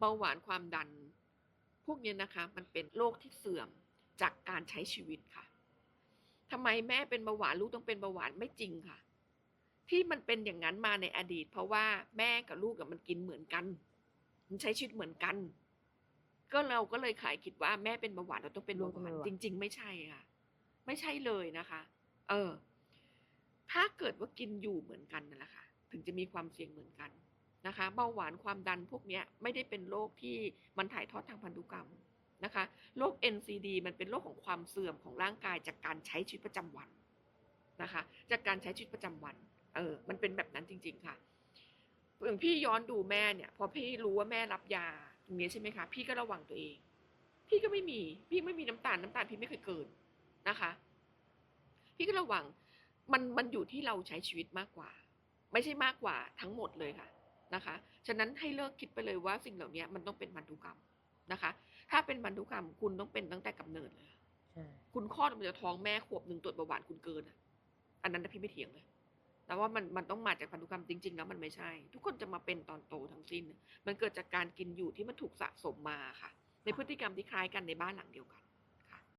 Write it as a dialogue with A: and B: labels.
A: เบาหวานความดัน พวกเนี้ยนะคะ มันเป็นโรคที่เสื่อมจากการใช้ชีวิตค่ะทำไมแม่เป็นเบาหวานลูกต้องเป็นเบาหวานไม่จริงค่ะ ที่มันเป็นอย่างนั้นมาในอดีต เพราะว่าแม่กับลูกกับมันกินเหมือนกัน มันใช้ชีวิตเหมือนกัน ก็เราก็เลยขายคิดว่าแม่เป็นเบาหวานเราต้องเป็นเบาหวานจริง ๆ ไม่ใช่ค่ะ ไม่ใช่เลยนะคะ เออ ถ้าเกิดว่ากินอยู่เหมือนกันนั่นแหละค่ะ ถึงจะมีความเสี่ยงเหมือนกัน นะคะเบาหวานความดันพวกนี้ไม่ได้เป็นโรคที่มันถ่ายทอดทางพันธุกรรมนะคะโรค NCD มันเป็นโรคของความเสื่อมของร่างกายจากการใช้ชีวิตประจำวันนะคะจากการใช้ชีวิตประจำวันเออมันเป็นแบบนั้นจริง ๆค่ะอย่างพี่ย้อนดูแม่เนี่ย พอพี่รู้ว่าแม่รับยาตรงนี้ใช่ไหมคะ พี่ก็ระวังตัวเอง พี่ก็ไม่มี พี่ไม่มีน้ำตาลน้ำตาลพี่ไม่เคยเกินนะคะ พี่ก็ระวังมันมันอยู่ที่เราใช้ชีวิตมากกว่า ไม่ใช่มากกว่าทั้งหมดเลยค่ะ นะคะ ฉะนั้นให้เลิกคิดไปเลยว่าสิ่งเหล่านี้มันต้องเป็นพันธุกรรมนะคะ ถ้าเป็นพันธุกรรมคุณต้องเป็นตั้งแต่กำเนิดเลย
B: ใช่
A: คุณคลอดออกมาจากท้องแม่ขวบหนึ่งตรวจเบาหวานคุณเกินอะ อันนั้นนะพี่ไม่เถียงเลยแต่ว่ามันมันต้องมาจากพันธุกรรมจริง ๆ แล้วมันไม่ใช่ ทุกคนจะมาเป็นตอนโตทั้งสิ้น มันเกิดจากการกินอยู่ที่มันถูกสะสมมาค่ะ ในพฤติกรรมที่คล้ายกันในบ้านหลังเดียวกัน